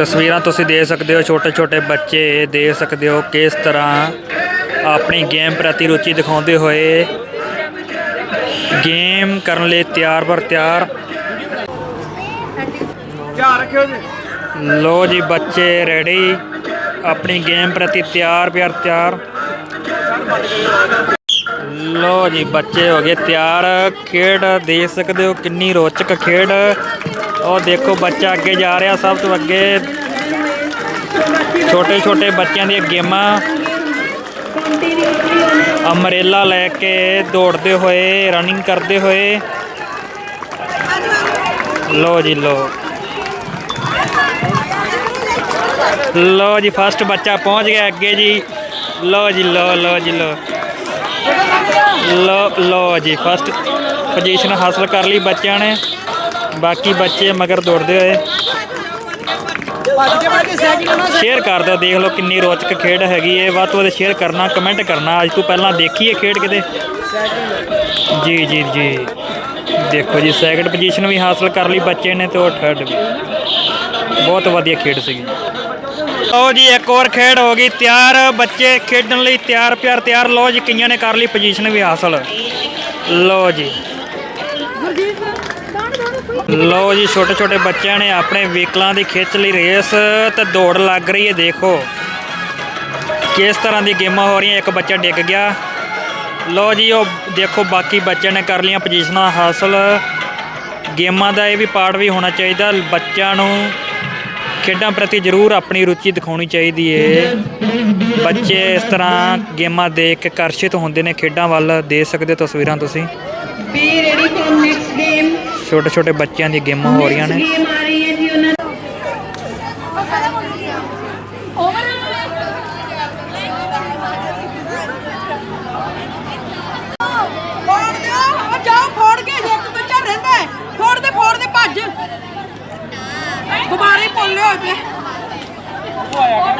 ਤਸਵੀਰਾਂ ਤੁਸੀਂ ਦੇਖ ਸਕਦੇ ਹੋ ਛੋਟੇ ਛੋਟੇ ਬੱਚੇ ਦੇਖ ਸਕਦੇ ਹੋ ਕਿਸ ਤਰ੍ਹਾਂ ਆਪਣੀ ਗੇਮ ਪ੍ਰਤੀ ਰੁਚੀ ਦਿਖਾਉਂਦੇ ਹੋਏ ਗੇਮ ਕਰਨ ਲਈ ਤਿਆਰ ਬਰ ਤਿਆਰ। ਧਿਆਨ ਰੱਖਿਓ ਜੀ। ਲੋ ਜੀ ਬੱਚੇ ਰੈਡੀ ਆਪਣੀ ਗੇਮ ਪ੍ਰਤੀ ਤਿਆਰ ਪਿਆਰ ਤਿਆਰ। ਲੋ ਜੀ, ਬੱਚੇ ਹੋ ਗਏ ਤਿਆਰ। ਖੇਡ ਦੇਖ ਸਕਦੇ ਹੋ ਕਿੰਨੀ ਰੋਚਕ ਖੇਡ। ਉਹ ਦੇਖੋ, ਬੱਚਾ ਅੱਗੇ ਜਾ ਰਿਹਾ ਸਭ ਤੋਂ ਅੱਗੇ। ਛੋਟੇ ਛੋਟੇ ਬੱਚਿਆਂ ਦੀਆਂ ਗੇਮਾਂ। ਅਮਰੇਲਾ ਲੈ ਕੇ ਦੌੜਦੇ ਹੋਏ ਰਨਿੰਗ ਕਰਦੇ ਹੋਏ। ਲੋ ਜੀ ਲੋ ਲੋ ਜੀ ਫਸਟ ਬੱਚਾ ਪਹੁੰਚ ਗਿਆ ਅੱਗੇ ਜੀ। ਲੋ ਜੀ ਲੋ ਲੋ ਜੀ ਲੋ ਲੋ ਲੋ ਜੀ ਫਸਟ ਪੋਜੀਸ਼ਨ ਹਾਸਲ ਕਰ ਲਈ ਬੱਚਿਆਂ ਨੇ। ਬਾਕੀ ਬੱਚੇ ਮਗਰ ਦੌੜਦੇ ਹੋਏ ਸ਼ੇਅਰ ਕਰ ਦਿਓ, ਦੇਖ ਲਓ ਕਿੰਨੀ ਰੋਚਕ ਖੇਡ ਹੈਗੀ ਏ। ਵੱਧ ਤੋਂ ਵੱਧ ਸ਼ੇਅਰ ਕਰਨਾ ਕਮੈਂਟ ਕਰਨਾ। ਅੱਜ ਤੋਂ ਪਹਿਲਾਂ ਦੇਖੀ ਏ ਖੇਡ ਕਿਤੇ। ਜੀ ਜੀ ਜੀ। ਦੇਖੋ ਜੀ ਸੈਕਿੰਡ ਪੋਜੀਸ਼ਨ ਵੀ ਹਾਸਲ ਕਰ ਲਈ ਬੱਚੇ ਨੇ ਤੇ ਉਹ ਥਰਡ ਵੀ। ਬਹੁਤ ਵਧੀਆ ਖੇਡ ਸੀਗੀ। ਲਓ ਜੀ, ਇੱਕ ਹੋਰ ਖੇਡ ਹੋ ਗਈ, ਤਿਆਰ, ਬੱਚੇ ਖੇਡਣ ਲਈ ਤਿਆਰ ਪਿਆਰ, ਤਿਆਰ, ਲਓ ਜੀ, ਕਈਆਂ ਨੇ ਕਰ ਲਈ ਪੋਜੀਸ਼ਨ ਵੀ ਹਾਸਲ। ਲਓ ਜੀ। ਲਓ ਜੀ ਛੋਟੇ ਛੋਟੇ ਬੱਚਿਆਂ ਨੇ ਆਪਣੇ ਵਹੀਕਲਾਂ ਦੀ ਖਿੱਚ ਲਈ ਰੇਸ ਤੇ ਦੌੜ ਲੱਗ ਰਹੀ ਹੈ, ਦੇਖੋ। ਕਿਸ ਤਰ੍ਹਾਂ ਦੀ ਗੇਮਾਂ ਹੋ ਰਹੀਆਂ, ਇੱਕ ਬੱਚਾ ਡਿੱਗ ਗਿਆ। ਲਓ ਜੀ, ਉਹ ਦੇਖੋ, ਬਾਕੀ ਬੱਚਿਆਂ ਨੇ ਕਰ ਲਈਆਂ ਪੋਜੀਸ਼ਨਾਂ ਹਾਸਲ। ਗੇਮਾਂ ਦਾ ਇਹ ਵੀ ਪਾਰਟ ਵੀ ਹੋਣਾ ਚਾਹੀਦਾ, ਬੱਚਿਆਂ ਨੂੰ ਖੇਡਾਂ ਪ੍ਰਤੀ ਜ਼ਰੂਰ ਆਪਣੀ ਰੁਚੀ ਦਿਖਾਉਣੀ ਚਾਹੀਦੀ ਏ। ਬੱਚੇ ਇਸ ਤਰ੍ਹਾਂ ਗੇਮਾਂ ਦੇਖ ਕੇ ਆਕਰਸ਼ਿਤ ਹੁੰਦੇ ਨੇ ਖੇਡਾਂ ਵੱਲ ਦੇਖ ਸਕਦੇ ਹੋ ਤਸਵੀਰਾਂ ਤੁਸੀਂ। be ready for next game. ਛੋਟੇ ਛੋਟੇ ਬੱਚਿਆਂ ਦੀਆਂ ਗੇਮਾਂ ਹੋ ਰਹੀਆਂ ਨੇ। Game ਆ ਰਹੀ ਹੈ ਜੀ ਉਹਨਾਂ oluyor be? Bayağı.